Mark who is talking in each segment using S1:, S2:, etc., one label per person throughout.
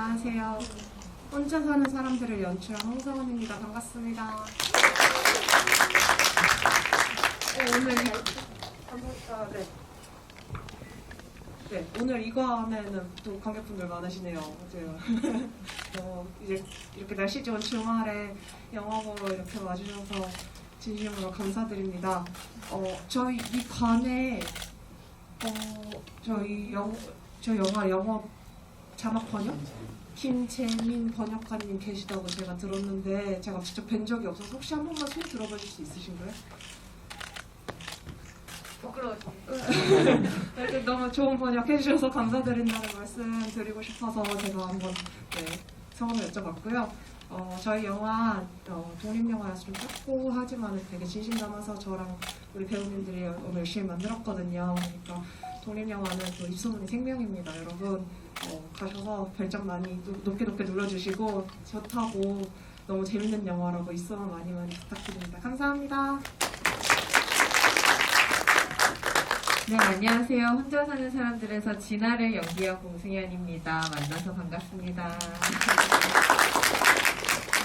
S1: 안녕하세요. 혼자 사는 사람들을 연출한 홍성원입니다. 반갑습니다. 네, 오늘 이, 아, 네. 네, 오늘 이거 하면은 또 관객분들 많으시네요. 어, 이제 이렇게 날씨 좋은 주말에 영화 보러 이렇게 와주셔서 진심으로 감사드립니다. 어, 저희 이 관에 어, 저희 영, 저 영화 영어 자막 번역? 김재민 번역가님 계시다고 제가 들었는데 제가 직접 뵌 적이 없어서 혹시 한 번만 소리 들어봐 줄 수 있으신가요?
S2: 부끄러워서.
S1: 네, 너무 좋은 번역 해주셔서 감사드린다는 말씀 드리고 싶어서 제가 한번 네, 성함을 여쭤봤고요. 어, 저희 영화 어, 독립영화여서 좀 작고 하지만 되게 진심 담아서 저랑 우리 배우님들이 오늘 열심히 만들었거든요. 그러니까 독립영화는 또 입소문이 생명입니다. 여러분 어, 가셔서 별점 많이 노- 높게 높게 눌러주시고 좋다고 너무 재밌는 영화라고 입소문 많이 많이 부탁드립니다. 감사합니다.
S2: 네, 안녕하세요. 혼자 사는 사람들에서 진아를 연기한 공승현입니다. 만나서 반갑습니다.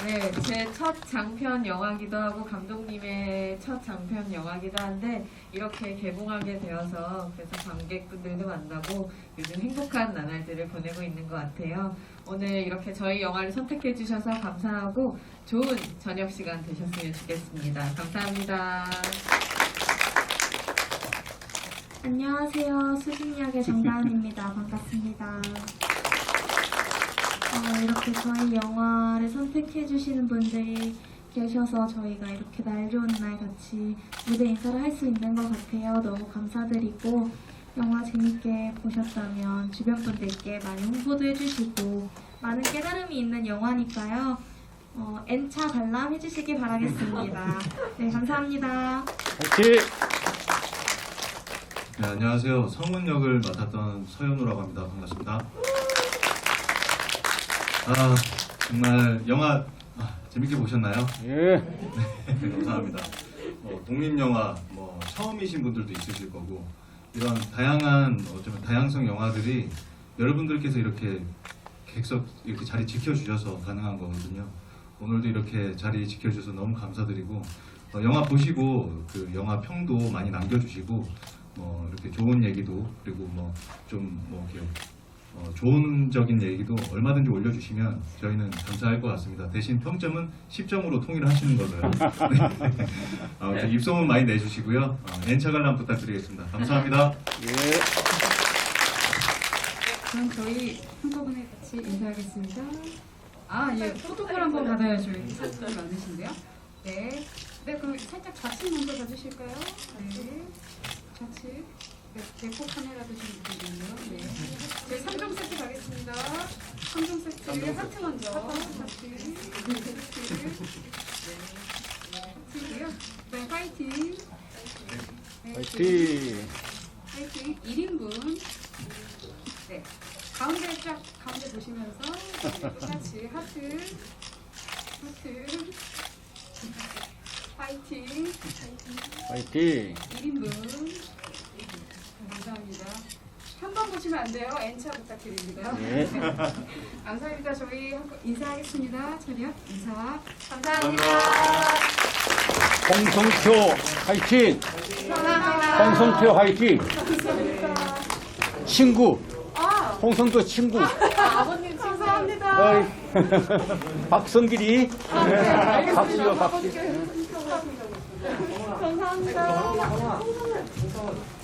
S2: 네, 제 첫 장편 영화기도 하고 감독님의 첫 장편 영화기도 한데 이렇게 개봉하게 되어서 그래서 관객분들도 만나고 요즘 행복한 나날들을 보내고 있는 것 같아요. 오늘 이렇게 저희 영화를 선택해 주셔서 감사하고 좋은 저녁 시간 되셨으면 좋겠습니다. 감사합니다.
S3: 안녕하세요. 수진역의 정다은입니다. 반갑습니다. 어, 이렇게 저희 영화를 선택해주시는 분들이 계셔서 저희가 이렇게 날 좋은 날 같이 무대 인사를 할 수 있는 것 같아요. 너무 감사드리고 영화 재밌게 보셨다면 주변 분들께 많이 홍보도 해주시고 많은 깨달음이 있는 영화니까요. 어, N차 관람 해주시기 바라겠습니다. 네, 감사합니다.
S4: 화이팅!
S5: 네, 안녕하세요. 성훈 역을 맡았던 서현우라고 합니다. 반갑습니다. 아, 정말 영화 아, 재밌게 보셨나요?
S4: 예.
S5: 네, 감사합니다. 뭐, 독립영화 뭐 처음이신 분들도 있으실 거고 이런 다양한 어쩌면 다양성 영화들이 여러분들께서 이렇게 객석 이렇게 자리 지켜주셔서 가능한 거거든요. 오늘도 이렇게 자리 지켜주셔서 너무 감사드리고 어, 영화 보시고 그 영화 평도 많이 남겨주시고 뭐 이렇게 좋은 얘기도 그리고 뭐좀뭐 이렇게 어, 좋은적인 얘기도 얼마든지 올려주시면 저희는 감사할 것 같습니다. 대신 평점은 10점으로 통일하시는 걸로요. 네. 아무튼 입소문 많이 내주시고요. 어, N차 관람 부탁드리겠습니다. 감사합니다.
S4: 예.
S6: 그럼 저희 한꺼번에 같이 인사하겠습니다. 아, 예, 포토콜 한번 받아야죠. 사진이 많으신데요. 네. 네, 그럼 살짝 좌측 먼저 봐주실까요? 네. 좌측. 네, 대포 카메라도 좀 부탁드리고요. 네. 저희 3종 세트 가겠습니다. 3종 세트. 하트 먼저. 하트. 네. 네. 네, 파이팅. 네,
S4: 화이팅!
S6: 파이팅 1인분 네 가운데 쫙 가운데 보시면서 네, 같이 하트 하트 파이팅
S4: 화이팅!
S6: 1인분 감사합니다 보시면 안 돼요 N차 부탁드립니다
S4: 네.
S6: 감사합니다 저희 인사하겠습니다 차렷 인사
S4: 홍성표 화이팅! 홍성표 화이팅! 친구! 홍성표 친구!
S6: 아버님 감사합니다
S4: 어이. 박성길이! 박수요, 박수.
S6: 오세요 오세